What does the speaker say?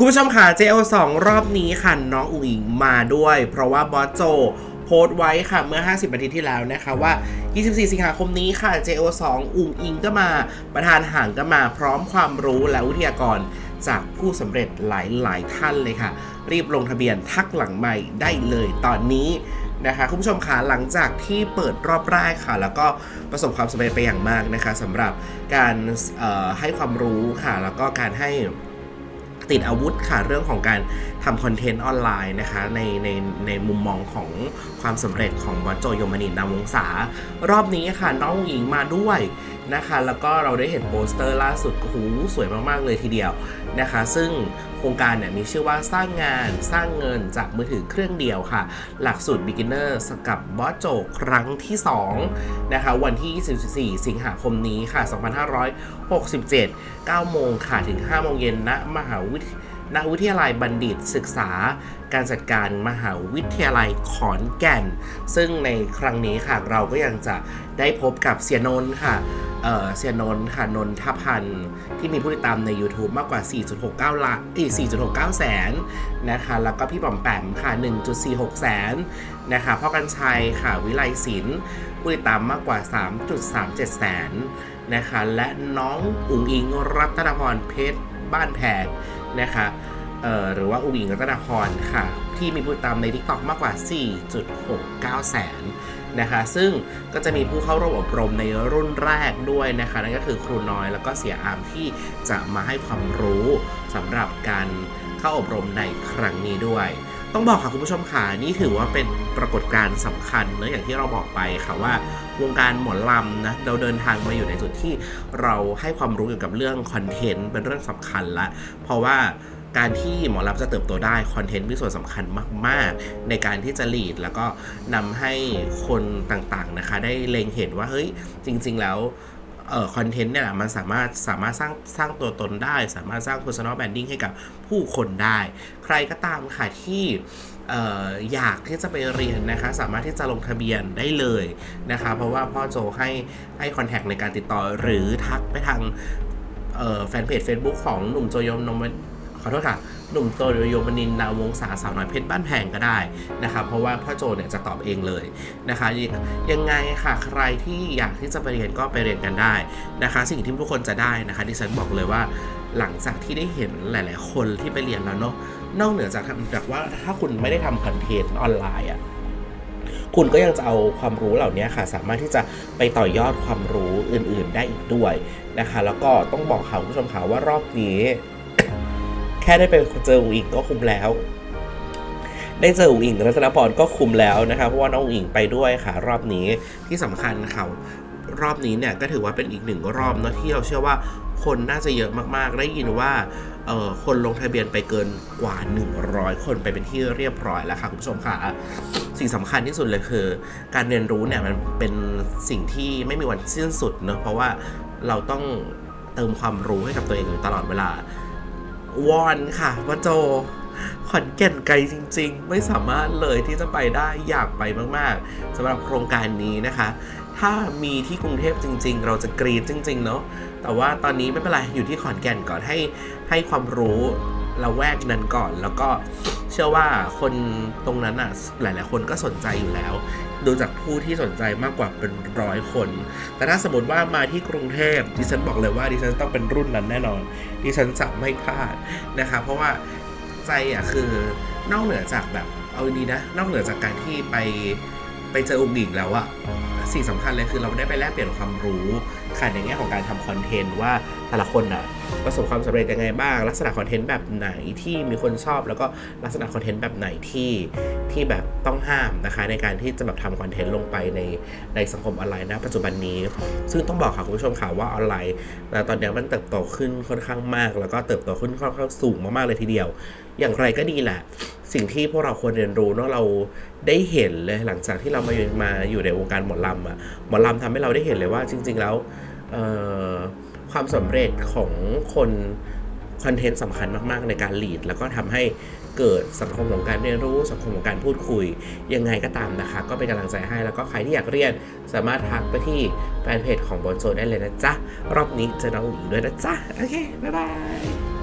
คุณผู้ชมค่ะ JO2 รอบนี้ค่ะ น้องอุ๋งอิงมาด้วย เพราะว่าบอสโจโพสต์ไว้ค่ะเมื่อ 50 นาทีที่แล้วนะคะว่า 24 สิงหาคมนี้ค่ะ JO2 อุ๋งอิงก็มาประธานห่างก็มาพร้อมความรู้และวิทยากรจากผู้สำเร็จหลายๆ ท่านเลยค่ะ รีบลงทะเบียนทักหลังใหม่ได้เลยตอนนี้นะคะคุณผู้ชมคะหลังจากที่เปิดรอบแรกค่ะ แล้วก็ประสบความสำเร็จไปอย่างมากนะคะสำหรับการให้ความรู้ค่ะ แล้วก็การให้ ติดอาวุธค่ะเรื่องของการทำคอนเทนต์ออนไลน์นะคะในในในมุมมองของความสำเร็จของวัดโจโยมนินนาวงศารอบนี้ค่ะน้องหญิงมาด้วย นะคะ แล้วก็เราได้เห็นโปสเตอร์ล่าสุดโอ้โหสวยมากๆเลยทีเดียวนะคะ ซึ่งโครงการเนี่ยมีชื่อว่าสร้างงานสร้างเงินจากมือถือเครื่องเดียวค่ะ หลักสูตร beginner สกับบอสโจครั้งที่ 2 นะคะ วันที่ 24 สิงหาคมนี้ค่ะ 2567 9โมงค่ะ ถึง 5 โมงเย็นณมหาวิทย ณวิทยาลัยบัณฑิตศึกษา การจัดการมหาวิทยาลัยขอนแก่น ซึ่งในครั้งนี้ค่ะเราก็ยังจะได้พบกับเสียนนท์ค่ะเออเสียนนท์ค่ะนนทพันธ์ที่มีผู้ติดตามใน YouTube มากกว่า 4.69ล้านอี4.69 แสนนะคะแล้วก็พี่ป๋อมแปมค่ะ 1.46 แสนนะคะพ่อกันชัยค่ะวิไลศิลป์ผู้ติดตามมากกว่า 3.37 แสนนะคะและน้องอุ๋งอิงรัตนพรเพชรบ้านแพง นะคะเอ่อหรือว่าอุ๋งอิงรัตนพรค่ะ ที่มีผู้ติดตามใน TikTok มากกว่า 4.69 แสนนะคะ ซึ่งก็จะมีผู้เข้าร่วมอบรมในรุ่นแรกด้วยนะคะ นั่นก็คือครูน้อยแล้วก็เสียอามที่จะมาให้ความรู้สำหรับการเข้าอบรมในครั้งนี้ด้วย ต้องบอกค่ะคุณผู้ชมค่ะนี่ถือว่าเป็นปรากฏการณ์สำคัญเนอะอย่างที่เราบอกไปค่ะว่าวงการหมอลำนะเราเดินทางมาอยู่ในจุดที่เราให้ความรู้เกี่ยวกับเรื่องคอนเทนต์เป็นเรื่องสำคัญละเพราะว่าการที่หมอลำจะเติบโตได้คอนเทนต์มีส่วนสำคัญมาก ๆ ในการที่จะลีดแล้วก็นำให้คนต่างๆนะคะ ได้เล็งเห็นว่าเฮ้ยจริง ๆ แล้ว เอ่อคอนเทนต์เนี่ยมันสามารถสามารถสร้างสร้างตัวตนได้ สามารถสร้าง personal branding ให้กับผู้คนได้ ใครก็ตามค่ะที่อยากที่จะไปเรียนนะคะ สามารถที่จะลงทะเบียนได้เลยนะคะ เพราะว่าพ่อโจให้ให้คอนแทคในการติดต่อหรือทักไปทางแฟนเพจ Facebook ของหนุ่มโจยมนม ขอโทษค่ะ หนุ่มโตโยมนินนาวงศาสาวน้อยเพชรบ้านแพงก็ได้นะครับ เพราะว่าพ่อโจเนี่ยจะตอบเองเลยนะคะ ยังไงค่ะ ใครที่อยากที่จะไปเรียนก็ไปเรียนกันได้นะคะ สิ่งที่ทุกคนจะได้นะคะดิฉันบอกเลยว่าหลังจากที่ได้เห็นหลาย ๆ คนที่ไปเรียนแล้วเนาะนอกเหนือจากทำจากว่าถ้าคุณไม่ได้ทำคอนเทนต์ออนไลน์อะคุณก็ยังจะเอาความรู้เหล่านี้ค่ะ สามารถที่จะไปต่อยอดความรู้อื่น ๆ ได้อีกด้วยนะคะ แล้วก็ต้องบอกค่ะคุณผู้ชมค่ะว่ารอบนี้ ค่ได้ไปเจออุ๋งอิงก็คุ้มแล้ว ได้เจออุ๋งอิงรัตนพรก็คุ้มแล้วนะคะเพราะว่าน้องอุ๋งอิงไปด้วยค่ะ รอบนี้ที่สำคัญค่ะรอบนี้เนี่ยก็ถือว่าเป็นอีกหนึ่งรอบเนะที่เราเชื่อว่าคนน่าจะเยอะมากๆ ได้ยินว่าคนลงทะเบียนไปเกินกว่า 100 คนไปเป็นที่เรียบร้อยแล้วค่ะคุณผู้ชมค่ะ สิ่งสำคัญที่สุดเลยคือ การเรียนรู้เนี่ยมันเป็นสิ่งที่ไม่มีวันสิ้นสุดเนอะเพราะว่าเราต้องเติมความรู้ให้กับตัวเองอยู่ตลอดเวลา วอนค่ะว่าโจขอนแก่นไกลจริง ๆ ไม่สามารถเลยที่จะไปได้อยากไปมากๆสำหรับโครงการนี้นะคะ ถ้ามีที่กรุงเทพจริง ๆ เราจะกรีดจริง ๆ เนาะแต่ว่าตอนนี้ไม่เป็นไรอยู่ที่ขอนแก่นก่อนให้ให้ความรู้ละแวกนั้นก่อน แล้วก็เชื่อว่าคนตรงนั้นอะหลาย ๆ คนก็สนใจอยู่แล้ว ดูจากผู้ที่สนใจมากกว่าเป็นร้อยคน แต่ถ้าสมมติว่ามาที่กรุงเทพดิฉันบอกเลยว่าดิฉันต้องเป็นรุ่นนั้นแน่นอน ดิฉันจะไม่พลาดนะคะเพราะว่าใจอะคือนอกเหนือจากแบบเอาดีนะ นอกเหนือจากการที่ไปไปเจออุ๋งอิงแล้วอะสิ่งสำคัญเลยคือเราได้ไปแลกเปลี่ยนความรู้ค่ะในแง่ของการทำคอนเทนต์ว่าแต่ละคนอะประสบความสำเร็จยังไงบ้าง ลักษณะคอนเทนต์แบบไหนที่มีคนชอบ แล้วก็ลักษณะคอนเทนต์แบบไหนที่ที่แบบต้องห้ามนะคะ ในการที่จะแบบทำคอนเทนต์ลงไปในในสังคมออนไลน์ณปัจจุบันนี้ ซึ่งต้องบอกค่ะคุณผู้ชมค่ะว่าออนไลน์ตอนนี้มันเติบโตขึ้นค่อนข้างมาก แล้วก็เติบโตขึ้นค่อนข้างสูงมากๆเลยทีเดียว อย่างไรก็ดีแหละ สิ่งที่พวกเราควรเรียนรู้เนาะเราได้เห็นเลยหลังจากที่เรามาอยู่มาอยู่ในวงการหมอลำอะหมอลำทำให้เราได้เห็นเลยว่าจริง ๆ แล้วเออ ความสำเร็จของคนคอนเทนต์สำคัญมาก ๆ ในการลีด แล้วก็ทำให้เกิดสังคมของการเรียนรู้ สังคมของการพูดคุย ยังไงก็ตามนะคะ ก็เป็นกำลังใจให้แล้วก็ใครที่อยากเรียนสามารถทักไปที่แฟนเพจของบอนโซได้เลยนะจ๊ะ รอบนี้เจอน้องอุ๋งอิงด้วยนะจ๊ะ โอเค บ๊ายบาย